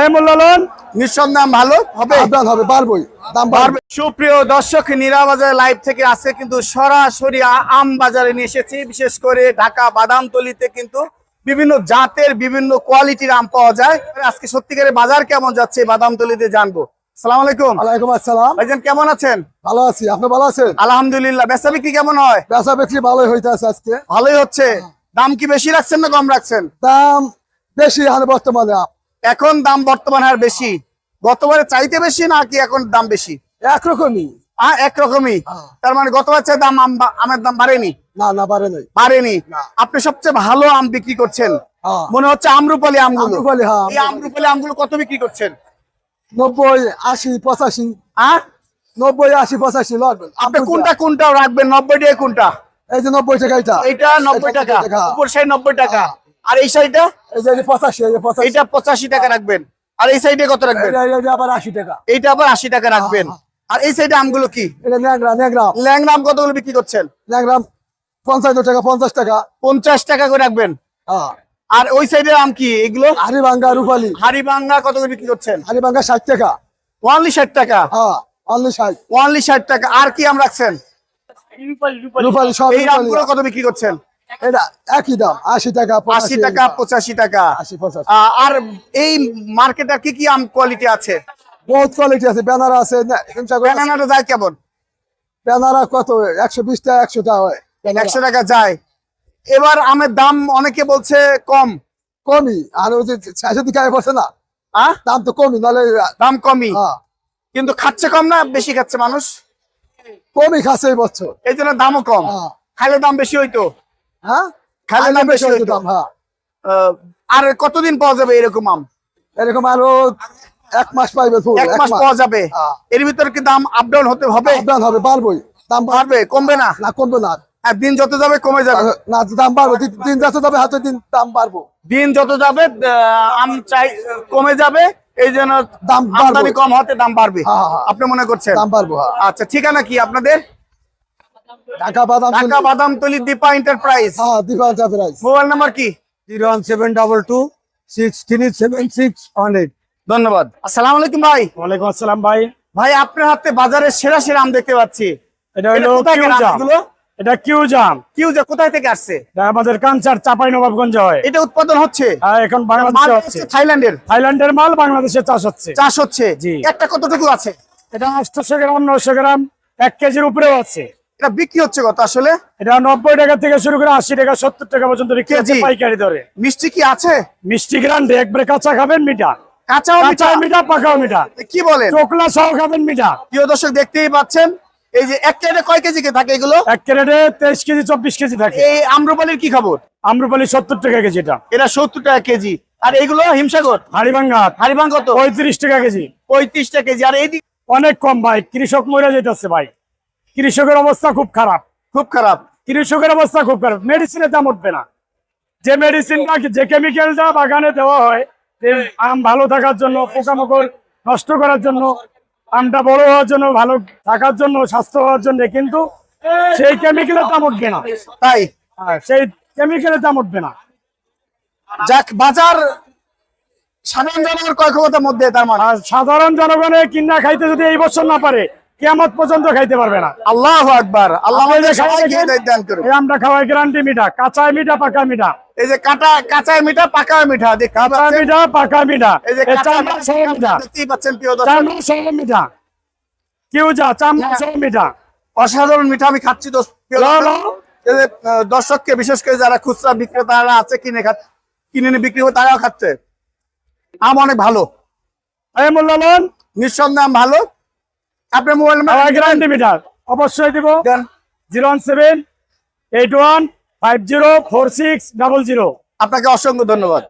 এই মোল্লালন ভালো হবে? আপনার হবে পারবই দাম বাড়বে। সুপ্রিয় দর্শক নিরাবাজার লাইভ থেকে আজকে কিন্তু সরাসরি আম বাজারে নিয়ে এসেছি। বিশেষ করে ঢাকা বাদামতলিতে কিন্তু বিভিন্ন জাতের বিভিন্ন কোয়ালিটির আম পাওয়া যায়। আজকে সত্যিকারের বাজার কেমন যাচ্ছে বাদামতলিতে জানব। সালাম আলাইকুম। ওয়ালাইকুম আসসালাম। ভাইজান কেমন আছেন? ভালো আছি। আপনি ভালো আছেন? আলহামদুলিল্লাহ। বেচা বিক্রি কেমন হয়? বেচা বিক্রি ভালোই হইতে আছে আজকে। ভালোই হচ্ছে। দাম কি বেশি রাখছেন না কম রাখছেন? দাম বেশি বর্তমানে এখন দাম বর্তমান আর বেশি। গতবারে চাইতে বেশি না কি এখন দাম বেশি? একরকমই। আহ একরকমই। হ্যাঁ। তার মানে গতবার চেয়ে দাম আমের দাম বাড়েনি? না না বাড়েনি। আপনি সবচেয়ে ভালো আম বিক্রি করছেন। হ্যাঁ। মনে হচ্ছে আমরুপালি আমগুলো। আমরুপালি, হ্যাঁ, এই আমরুপালি। আমগুলো কত বিক্রি করছেন? নব্বই আশি পঁচাশি। হ্যাঁ নব্বই আশি পঁচাশি আপনি কোনটা কোনটা রাখবেন? নব্বই টাকা কোনটা? এই যে নব্বই টাকা এটা। এইটা নব্বই টাকা। 90 উপর সাইড নব্বই টাকা। আর এই সাইডটা এই যে এই যে পঁচাশি এই যে পঁচাশি। টাকা রাখবেন। আর এই সাইডে কত রাখবেন? এটা- এটা- এটা আবার আশি টাকা। এইটা আবার আশি টাকা রাখবেন। আর এই সাইডে আমগুলো কি? এটা ল্যাংরাম কতগুলো বিক্রি করছেন? ন্যাংরা পঞ্চান্ন টাকা পঞ্চাশ টাকা। পঞ্চাশ টাকা করে রাখবেন। আর ওই সাইডের আম কি? এগুলো? হারিবাঙ্গা রূপালি। হাড়িবাঙ্গা কত করে বিক্রি করছেন? হারিবাঙ্গা ষাট টাকা। ওয়ানলি ষাট টাকা? হ্যাঁ অনলি ষাট। ওয়ানলি ষাট টাকা। আর কি আম রাখছেন? রূপালি সব এই রূপালি। আমগুলো কত বিক্রি করছেন? এটা একই দাম আশি টাকা আশি টাকা পঁচাশি টাকা। আর এই মার্কেটে কি কি আম কোয়ালিটি আছে? বহুত কোয়ালিটি আছে ব্যানার আছে যায় কেমন? ব্যানারা কত একশো বিশ টাকা একশো টাকা হয়। একশো টাকা যায়। এবার আমের দাম অনেকে বলছে কম। কমই আর ওই যে শেষের দিকে বসে না। দাম তো কমই নাহলে দাম কমই। হ্যাঁ, কিন্তু খাচ্ছে কম না বেশি খাচ্ছে মানুষ? কমই খাচ্ছে এই বছর। এই জন্য দামও কম। হ্যাঁ। খাইলে দাম বেশি হইতো? হ্যাঁ? খাইলে দাম বেশি দাম হ্যাঁ। আর কতদিন পাওয়া যাবে এরকম আম? এরকম আরও এক মাস পাইবে ফুল এক মাস পাওয়া যাবে। হ্যাঁ। এর ভিতরে কি দাম আপ ডাউন হতে হবে? হবে বাড়বই। দাম বাড়বে। কমবে না? না কমবে না। আর দিন যত যাবে কমে যাবে। না দাম বাড়বে। দিন- যাতে যাবে হাতে দিন দাম বাড়বো। দিন যত যাবে আম চাই কমে যাবে। এই জন্য দাম। আমদানি কম হতে দাম বাড়বে। হ্যাঁ। আপনি মনে করছেন? দাম বাড়বো। আচ্ছা ঠিকানা কি আপনাদের? ঢাকা বাদাম ঢাকা বাদামতলি দীপা এন্টারপ্রাইজ হ্যাঁ দীপাল প্রাইস মোবাইল নাম্বার কি? Zero one seven double two six three seven six hundred ধন্যবাদ। আসসালামু আলাইকুম ভাই। ওয়ালাইকুম আসসালাম ভাই। ভাই আপনার হাতে বাজারের সেরা সেরা আম দেখতে পাচ্ছি। এটা হলো এটা কোথায় কিউ কেনা জাম। আমগুলো? এটা কিউ জাম। কিউ যে কোথায় থেকে আসছে? এটা আমাদের কাঞ্চার চাপাই নবাবগঞ্জ হয়। এটা উৎপাদন হচ্ছে? আর এখন মাল বাংলাদেশে হচ্ছে থাইল্যান্ডের? থাইল্যান্ডের মাল বাংলাদেশে চাষ হচ্ছে। চাষ হচ্ছে? জি। একটা কতটুকু আছে? এটা আটশোশো গ্রাম নশো গ্রাম এক কেজির উপরেও আছে। এটা বিক্রি হচ্ছে কত আসলে? এটা নব্বই টাকা থেকে শুরু করে আশি টাকা সত্তর টাকা পর্যন্ত কেজি? পাইকারি দরে। মিষ্টি কি আছে? মিষ্টি গ্রান্ডে একবারে কাঁচা খাবেন মিঠা। কাঁচাও মিঠা? মিঠা পাকাও মিঠা। কি সহ খাবেন মিঠা। প্রিয় দর্শক দেখতেই পাচ্ছেন এই যে এক কয় কেজি থাকে এগুলো? এক ক্যারেটে তেইশ কেজি চব্বিশ কেজি থাকে। এই আম্রপালির কি খবর? আম্রপালি সত্তর টাকা কেজি এটা। এটা সত্তর টাকা কেজি। আর এগুলো হিমসাগর? হাড়িভাঙ্গা পঁয়ত্রিশ টাকা কেজি। পঁয়ত্রিশ টাকা কেজি। আর এইদিকে অনেক কম ভাই কৃষক মরে যেতেছে ভাই। কৃষকের অবস্থা খুব খারাপ। খুব খারাপ। কৃষকের অবস্থা খুব খারাপ। মেডিসিনের দাম উঠবে না। যে মেডিসিনটা যে কেমিক্যালটা বাগানে দেওয়া হয় আম ভালো থাকার জন্য পোকামাকড় নষ্ট করার জন্য আমটা বড় হওয়ার জন্য ভালো থাকার জন্য স্বাস্থ্য হওয়ার জন্য কিন্তু সেই কেমিক্যালের দাম উঠবে না। তাই? হ্যাঁ, সেই কেমিক্যালের দাম উঠবে না। যাক বাজার সাধারণ জনগণের কয় ক্ষমতার মধ্যে তার মানে। সাধারণ জনগণের কিনা খাইতে যদি এই বছর না পারে কেমন পর্যন্ত খাইতে পারবে না। আল্লাহ আকবার। আল্লাহ আমরা খাওয়াই গ্যারান্টি মিঠা কাঁচা মিঠা পাকা মিঠা। এই যে কাটা কাঁচা মিঠা পাকা মিঠা কাঁচা মিঠা পাকা মিঠা। এই যে মিঠা কেউ যা চামড়া সহ মিঠা। অসাধারণ মিঠা আমি খাচ্ছি দর্শককে বিশেষ করে যারা খুচরা বিক্রেতারা আছে কিনে কিনে নিয়ে বিক্রি করে তারাও খাচ্ছে। আম অনেক ভালো। নিঃসন্দেহ আম ভালো। আপনার মোবাইল নাম্বার গ্যারান্টি মিটার অবশ্যই দেব। Zero one seven eight one five zero four six double zero. আপনাকে অসংখ্য ধন্যবাদ।